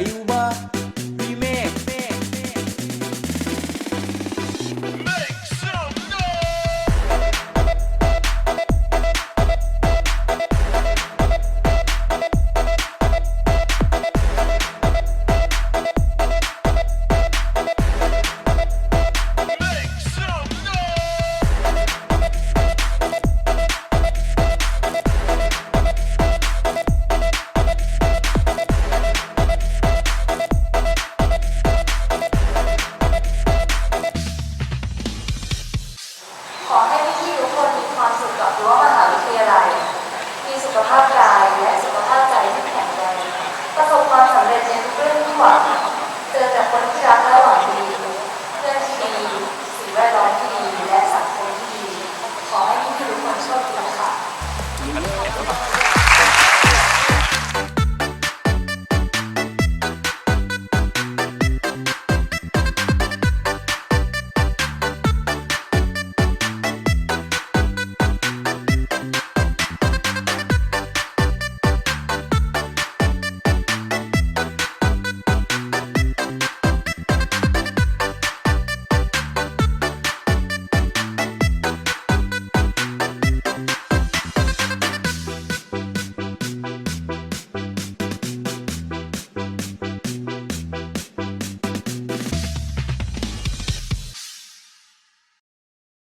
saiu กเจอแต่คนที่รัก